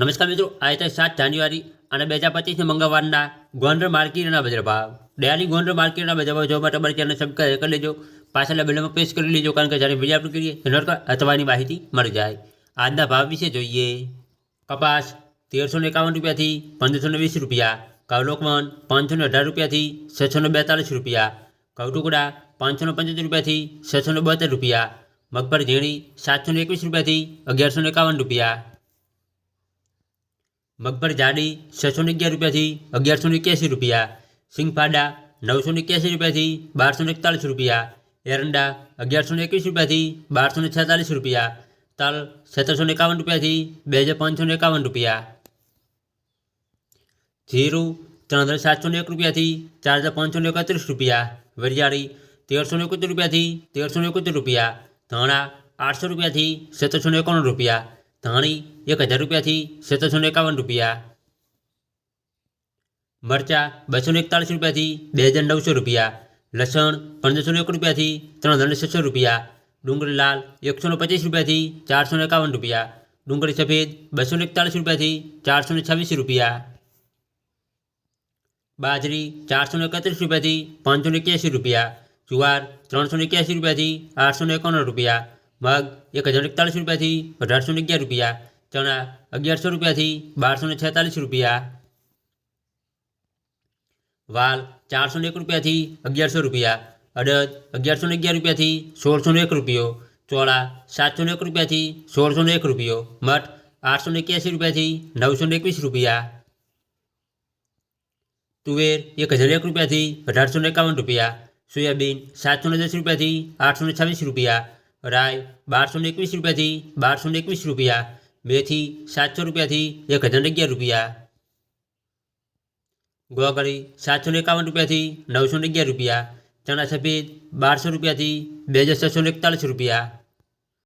નમસ્કાર મિત્રો આજે સાત જાન્યુઆરી અને બે હજાર પચીસના મંગળવારના ગોંડલ માર્કેટના બજાર ભાવ ડેલી ગોંડલ માર્કેટના બજાર ભાવ જોવા માટે અમારી ચેનલ સબસ્ક્રાઈબ કરી લેજો પાછળના બિલમાં પેશ કરી લેજો કારણ કે જ્યારે વિડીયો અપલોડ કરીએ એનો અથવાની માહિતી મળી જાય આજના ભાવ વિશે જોઈએ કપાસ તેરસો ને એકાવન રૂપિયાથી પંદરસો ને વીસ રૂપિયા કવલોકમન પાંચસો ને અઢાર રૂપિયાથી છસો ને બેતાલીસ રૂપિયા કવટુકડા પાંચસો ને પંચોતેર રૂપિયાથી છસો ને બોતેર રૂપિયા મગફળી ઝીણી સાતસો ને એકવીસ રૂપિયાથી અગિયારસો ને એકાવન રૂપિયા મગફળી જાડી છસો ને અગિયાર રૂપિયાથી અગિયારસો ને એક્યાસી રૂપિયા સિંગફાડા નવસો ને એક્યાસી રૂપિયાથી બારસો ને એકતાલીસ રૂપિયા એરંડા અગિયારસો ને એકવીસ રૂપિયાથી બારસો ને છેતાલીસ રૂપિયા તલ સત્તરસો ને એકાવન રૂપિયાથી બે હજાર પાંચસો ને એકાવન રૂપિયા જીરું ત્રણ હજાર સાતસો ને એક રૂપિયાથી ચાર હજાર પાંચસો ને એકત્રીસ રૂપિયા વરિયાળી તેરસો ને એકોતેર રૂપિયાથી તેરસો ને એકોતેર રૂપિયા ધાણા આઠસો રૂપિયાથી સત્તરસો ને એકાવન રૂપિયા ધાણી એક હજાર રૂપિયાથી સત્તરસો ને એકાવન રૂપિયા મરચા બસો ને એકતાલીસ રૂપિયાથી બે હજાર નવસો રૂપિયા લસણ પંદરસો ને એક રૂપિયાથી ત્રણ હજાર ને છસો રૂપિયા ડુંગળી લાલ એકસો ને પચીસ રૂપિયાથી ચારસો ને એકાવન રૂપિયા ડુંગળી સફેદ બસો ને એકતાલીસ રૂપિયાથી ચારસો ને છવ્વીસ રૂપિયા બાજરી ચારસો ને એકત્રીસ રૂપિયાથી પાંચસો ને એક્યાસી રૂપિયા જુવાર ત્રણસો ને એક્યાસી રૂપિયાથી આઠસો ને એકાવન રૂપિયા મગ એક હજાર એકતાલીસ રૂપિયાથી અઢારસો ને અગિયાર રૂપિયા ચણા અગિયારસો રૂપિયાથી બારસો ને છેતાલીસ રૂપિયા વાલ ચારસો ને એક રૂપિયાથી અગિયારસો રૂપિયા અડદ અગિયારસો ને અગિયાર રૂપિયાથી સોળસો ને એક રૂપિયો ચોળા સાતસો ને એક રૂપિયાથી સોળસો ને એક રૂપિયો મઠ આઠસો ને એક્યાસી રૂપિયાથી નવસો ને એકવીસ રૂપિયા તુવેર એક હજાર એક રૂપિયાથી અઢારસો ને એકાવન રૂપિયા સોયાબીન સાતસો ને દસ રૂપિયાથી આઠસો ને છવ્વીસ રૂપિયા રાય બારસો ને એકવીસ રૂપિયાથી બારસો ને એકવીસ રૂપિયા મેથી સાતસો રૂપિયાથી એક હજાર અગિયાર રૂપિયા. ગોગળી સાતસો એકાવન રૂપિયાથી નવસો અગિયાર રૂપિયા. ચણા સફેદ બારસો રૂપિયાથી બે હજાર છસો એકતાલીસ રૂપિયા.